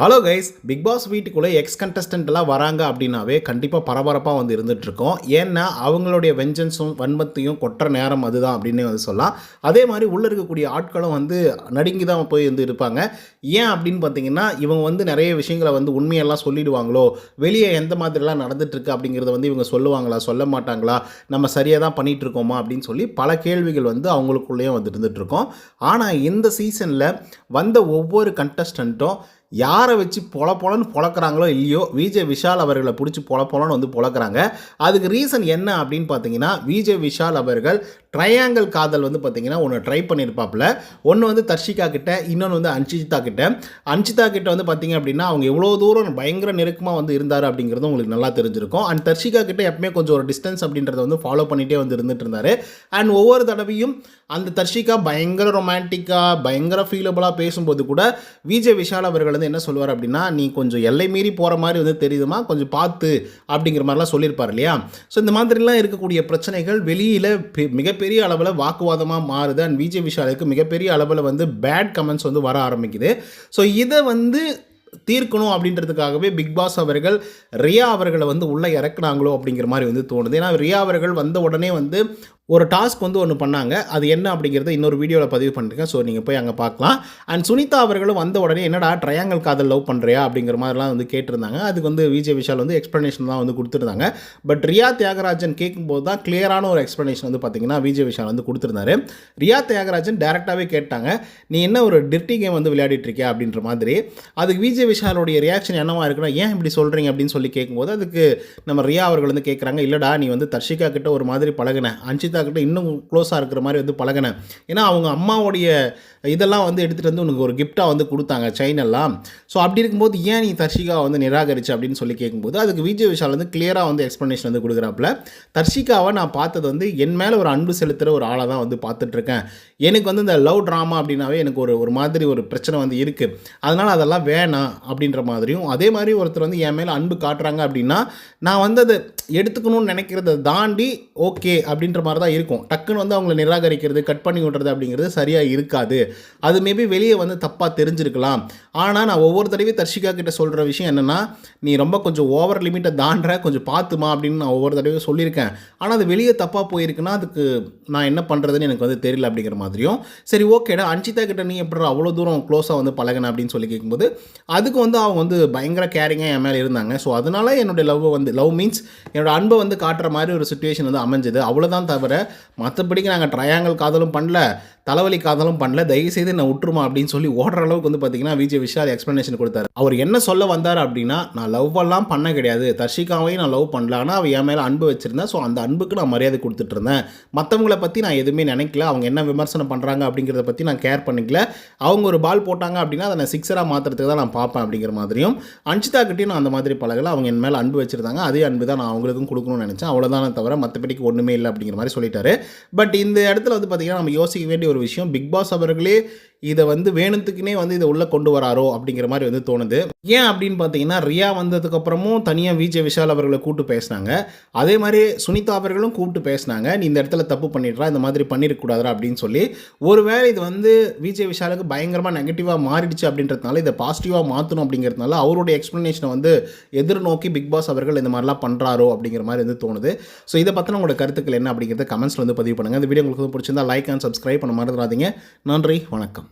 Hello guys big pass வீட்டுக்குள்ளே ex contestant வராங்க அப்படின்னாவே கண்டிப்பாக பரபரப்பாக வந்து இருந்துகிட்ருக்கோம் ஏன்னா அவங்களுடைய வெஞ்சன்ஸும் வன்மத்தையும் கொட்டுற நேரம் அதுதான் அப்படின்னு வந்து சொல்லலாம். அதே மாதிரி உள்ளே இருக்கக்கூடிய ஆட்களும் வந்து நடுங்கி தான் போய் வந்து இருப்பாங்க. ஏன் அப்படின்னு பார்த்தீங்கன்னா இவங்க வந்து நிறைய விஷயங்களை வந்து உண்மையெல்லாம் சொல்லிடுவாங்களோ? வெளியே எந்த மாதிரிலாம் நடந்துகிட்ருக்கு அப்படிங்கிறத வந்து இவங்க சொல்லுவாங்களா? சொல்ல மாட்டாங்களா? நம்ம சரியாக தான் பண்ணிகிட்ருக்கோமா இருக்கோமா அப்படின்னு சொல்லி பல கேள்விகள் வந்து அவங்களுக்குள்ளேயும் வந்து இருந்துகிட்ருக்கோம் ஆனால் இந்த சீசனில் வந்த ஒவ்வொரு கண்டஸ்டண்ட்டும் யாரை வச்சு பொல பொலன்னு பொழக்கிறாங்களோ இல்லையோ விஜய் விஷால் அவர்களை பிடிச்சி பொல பொலன்னு வந்து பொழக்கிறாங்க அதுக்கு ரீசன் என்ன அப்படின்னு பார்த்தீங்கன்னா விஜய் விஷால் அவர்கள் ட்ரையாங்கிள் காதல் வந்து பார்த்தீங்கன்னா ஒன்று ட்ரை பண்ணியிருப்பாப்புல ஒன்று வந்து தர்ஷிகா கிட்ட இன்னொன்று வந்து அன்ஷிதா கிட்ட. அன்ஷிதா கிட்ட வந்து பார்த்தீங்க அப்படின்னா அவங்க எவ்வளோ தூரம் பயங்கர நெருக்கமாக வந்து இருந்தார் அப்படிங்கிறது உங்களுக்கு நல்லா தெரிஞ்சிருக்கும். அண்ட் தர்ஷிகா கிட்ட எப்பவுமே கொஞ்சம் ஒரு டிஸ்டன்ஸ் அப்படின்றத வந்து ஃபாலோ பண்ணிகிட்டே வந்து இருந்துட்டு இருந்தார். அண்ட் ஒவ்வொரு தடவையும் அந்த தர்ஷிகா பயங்கர ரொமான்டிக்காக பயங்கர ஃபீலபுளாக பேசும்போது கூட விஜய் விஷால் அவர்கள் வந்து என்ன சொல்லுவார் அப்படின்னா நீ கொஞ்சம் எல்லை மீறி போகிற மாதிரி வந்து தெரியுதுமா? கொஞ்சம் பார்த்து அப்படிங்கிற மாதிரிலாம் சொல்லியிருப்பார் இல்லையா? ஸோ இந்த மாதிரிலாம் இருக்கக்கூடிய பிரச்சனைகள் வெளியில் மிகப்பெரிய அளவில் வாக்குவாதமாக மாறுது. அண்ட் விஜய் விஷாலுக்கு மிகப்பெரிய அளவில் வந்து பேட் கமெண்ட்ஸ் வந்து வர ஆரம்பிக்குது. ஸோ இதை வந்து தீர்க்கணும் அப்படின்றதுக்காகவே பிக் பாஸ் அவர்கள் ரியா அவர்களை வந்து உள்ளே இறக்குனாங்களோ அப்படிங்கிற மாதிரி வந்து தோணுது. ஏன்னா ரியா அவர்கள் வந்த உடனே வந்து ஒரு டாஸ்க் வந்து ஒன்று பண்ணாங்க. அது என்ன அப்படிங்கிறத இன்னொரு வீடியோவில் பதிவு பண்ணிருக்கேன். ஸோ நீங்கள் போய் அங்கே பார்க்கலாம். அண்ட் சுனிதா அவர்களும் வந்த உடனே என்னடா ட்ரையாங்கல் காதல் லவ் பண்ணுறியா அப்படிங்கிற மாதிரிலாம் வந்து கேட்டிருந்தாங்க. அதுக்கு வந்து விஜய் விஷால் வந்து எக்ஸ்ப்ளனேஷன் தான் வந்து கொடுத்துருந்தாங்க. பட் ரியா தியாகராஜன் கேட்கும்போது தான் கிளியரான ஒரு எக்ஸ்ப்ளனேஷன் வந்து பார்த்தீங்கன்னா விஜய் விஷால் வந்து கொடுத்துருந்தாரு. ரியா தியாகராஜன் டேரெக்டாகவே கேட்டாங்க நீ என்ன ஒரு டிர்ட்டி கேம் வந்து விளையாடிட்டு இருக்கியா? அப்படின்ற மாதிரி. அதுக்கு விஜய் விஷாலுடைய ரியாக்ஷன் என்னவா இருக்குன்னா ஏன் இப்படி சொல்கிறீங்க அப்படின்னு சொல்லி கேட்கும்போது அதுக்கு நம்ம ரியா அவர்கள் வந்து கேட்குறாங்க இல்லைடா நீ வந்து தர்ஷிகா கிட்ட ஒரு மாதிரி பழகின. அன்ஷிதா கிட்ட இன்னும் க்ளோஸாக இருக்கிற மாதிரி வந்து பழகினேன். ஏன்னா அவங்க அம்மாவுடைய இதெல்லாம் வந்து எடுத்துகிட்டு வந்து உனக்கு ஒரு கிஃப்டாக வந்து கொடுத்தாங்க சைனெல்லாம் ஸோ அப்படி இருக்கும்போது ஏன் நீ தர்ஷிகா வந்து நிராகரிச்சு அப்படின்னு சொல்லி கேட்கும்போது அதுக்கு விஜய் விஷால் வந்து கிளியராக வந்து எக்ஸ்ப்ளனேஷன் வந்து கொடுக்குறாப்புல தர்ஷிகாவை நான் பார்த்தது வந்து என் மேலே ஒரு அன்பு செலுத்துகிற ஒரு ஆளாக தான் வந்து பார்த்துட்ருக்கேன். எனக்கு வந்து இந்த லவ் ட்ராமா அப்படின்னாவே எனக்கு ஒரு ஒரு மாதிரி ஒரு பிரச்சனை வந்து இருக்குது அதனால் அதெல்லாம் வேணாம் அப்படின்ற மாதிரியும் அதே மாதிரி ஒருத்தர் வந்து என் மேலே அன்பு காட்டுறாங்க அப்படின்னா நான் வந்து அதை எடுத்துக்கணும்னு நினைக்கிறத தாண்டி ஓகே அப்படின்ற மாதிரி தான் இருக்கும். டக்குன்னு வந்து அவங்கள நிராகரிக்கிறது கட் பண்ணி விட்றது அப்படிங்கிறது சரியாக இருக்காது. அது மேபி வெளியே வந்து தப்பாக தெரிஞ்சிருக்கலாம். ஆனால் நான் ஒவ்வொரு தடவையும் தர்ஷிகா கிட்ட சொல்கிற விஷயம் என்னென்னா நீ ரொம்ப கொஞ்சம் ஓவர் லிமிட்டை தாண்டுற கொஞ்சம் பார்த்துமா அப்படின்னு நான் ஒவ்வொரு தடவையும் சொல்லியிருக்கேன். ஆனால் அது வெளியே தப்பாக போயிருக்குன்னா அதுக்கு நான் என்ன பண்ணுறதுன்னு எனக்கு வந்து தெரியல அப்படிங்கிற மாதிரியும். சரி ஓகேடா அன்ஷிதா கிட்ட நீ எப்படி அவ்வளோ தூரம் க்ளோஸாக வந்து பழகின அப்படின்னு சொல்லி கேட்கும்போது அதுக்கு வந்து அவங்க வந்து பயங்கர கேரிங்காக என் மேலே இருந்தாங்க. ஸோ அதனால என்னுடைய லவ் வந்து லவ் மீன்ஸ் என்னோடய அன்பை வந்து காட்டுற மாதிரி ஒரு சுச்சுவேஷன் வந்து அமைஞ்சது. அவ்வளோதான் தவிர மற்றபடிக்கு நாங்கள் ட்ரையாங்கல் காதலும் பண்ணல தலைவலி காதலும் பண்ணல தயவுசெய்து நான் விட்டுருமா அப்படின்னு சொல்லி ஓடுற அளவுக்கு வந்து பார்த்தீங்கன்னா விஜய் விஷால் எக்ஸ்ப்ளனேஷன் கொடுத்தாரு. அவர் என்ன சொல்ல வந்தார் அப்படின்னா நான் லவ் எல்லாம் பண்ண கிடையாது. தர்ஷிகாவையும் நான் லவ் பண்ணல. ஆனால் அவள் என் மேலே அன்பு வச்சுருந்தேன் ஸோ அந்த அன்புக்கு நான் மரியாதை கொடுத்துட்டு இருந்தேன். மற்றவங்கள பற்றி நான் எதுவுமே நினைக்கல. அவங்க என்ன விமர்சனம் பண்ணுறாங்க அப்படிங்கிறத பற்றி நான் கேர் பண்ணிக்கல. அவங்க ஒரு பால் போட்டாங்க அப்படின்னா அதை நான் சிக்ஸராக மாற்றுறதுக்கு தான் நான் பார்ப்பேன் அப்படிங்கிற மாதிரியும் அன்ஷிதா கிட்டேயும் நான் அந்த மாதிரி பழகல. அவங்க என் மேலே அன்பு வச்சுருந்தாங்க. அதே அன்பு தான் நான் அவங்களுக்கும் கொடுக்கணும்னு நினச்சேன். அவ்வளோதானே தவிர மற்றபடிக்கு ஒன்றுமே இல்லை அப்படிங்கிற மாதிரி சொல்லி சொல்லிட்டாரு. பட் இந்த இடத்துல வந்து பார்த்திங்கன்னா நம்ம யோசிக்க வேண்டிய ஒரு விஷயம் பிக் பாஸ் அவர்களே இதை வந்து வேணுத்துக்குனே வந்து இதை உள்ளே கொண்டு வராரோ அப்படிங்கிற மாதிரி வந்து தோணுது. ஏன் அப்படின்னு பார்த்தீங்கன்னா ரியா வந்ததுக்கப்புறமும் தனியாக விஜய் விஷால் அவர்களை கூப்பிட்டு பேசினாங்க. அதே மாதிரி சுனிதா அவர்களும் கூப்பிட்டு பேசினாங்க. நீ இந்த இடத்துல தப்பு பண்ணிடுறா இந்த மாதிரி பண்ணிடக்கூடாதா அப்படின்னு சொல்லி. ஒருவேளை இது வந்து விஜய் விஷாலுக்கு பயங்கரமாக நெகட்டிவாக மாறிடுச்சு அப்படின்றதுனால இதை பாசிட்டிவாக மாற்றணும் அப்படிங்கிறதுனால அவருடைய எக்ஸ்ப்ளனேஷனை வந்து எதிர்நோக்கி பிக் பாஸ் அவர்கள் இந்த மாதிரிலாம் பண்ணுறாரோ அப்படிங்கிற மாதிரி வந்து தோணுது. ஸோ இதை பற்றின உங்களோட கருத்துக்கள் என்ன அப்படிங்கிறத கமெண்ட்ஸில் வந்து பதிவு பண்ணுங்கள் இந்த வீடியோ உங்களுக்கு பிடிச்சிருந்தா லைக் அண்ட் சப்ஸ்கிரைப் பண்ண மறந்துடாதீங்க. நன்றி வணக்கம்.